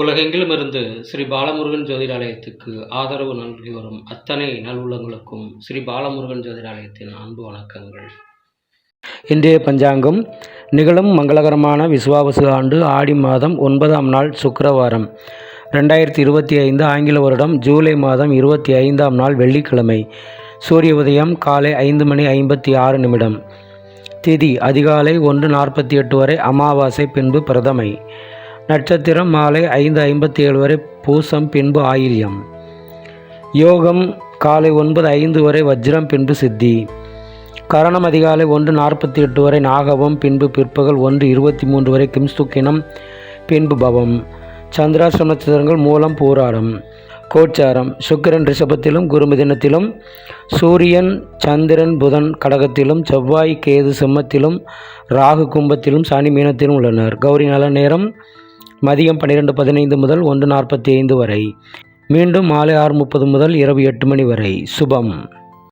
உலகெங்கிலும் இருந்து ஸ்ரீ பாலமுருகன் ஜோதிடாலயத்துக்கு ஆதரவு நல்கி வரும் அத்தனை நல்வுள்ளங்களுக்கும் ஸ்ரீ பாலமுருகன் ஜோதிடாலயத்தின் அன்பு வணக்கங்கள். இன்றைய பஞ்சாங்கம் நிகழும் மங்களகரமான விசுவாவசு ஆண்டு ஆடி மாதம் ஒன்பதாம் நாள் சுக்கரவாரம். ரெண்டாயிரத்தி இருபத்தி ஐந்து ஆங்கில வருடம் ஜூலை மாதம் இருபத்தி ஐந்தாம் நாள் வெள்ளிக்கிழமை. சூரிய உதயம் காலை ஐந்து மணி ஐம்பத்தி ஆறு நிமிடம். திதி அதிகாலை ஒன்று நாற்பத்தி எட்டு வரை அமாவாசை பின்பு பிரதமை. நட்சத்திரம் மாலை ஐந்து ஐம்பத்தி ஏழு வரை பூசம் பின்பு ஆயில்யம். யோகம் காலை ஒன்பது ஐந்து வரை வஜ்ரம் பின்பு சித்தி. கரணம் அதிகாலை ஒன்று நாற்பத்தி எட்டு வரை நாகவம் பின்பு பிற்பகல் ஒன்று இருபத்தி மூன்று வரை கிம்ஸ்துக்கினம் பின்பு பவம். சந்திராசிரம நட்சத்திரங்கள் மூலம் போராடம். கோச்சாரம் சுக்கிரன் ரிஷபத்திலும் குருமிதினத்திலும் சூரியன் சந்திரன் புதன் கடகத்திலும் செவ்வாய் கேது சிம்மத்திலும் ராகு கும்பத்திலும் சனி மீனத்திலும் உள்ளனர். கௌரி நல்ல நேரம் மதியம் பன்னிரெண்டு பதினைந்து முதல் ஒன்று நாற்பத்தி ஐந்து வரை. மீண்டும் மாலை ஆறு முப்பது முதல் இரவு எட்டு மணி வரை. சுபம்.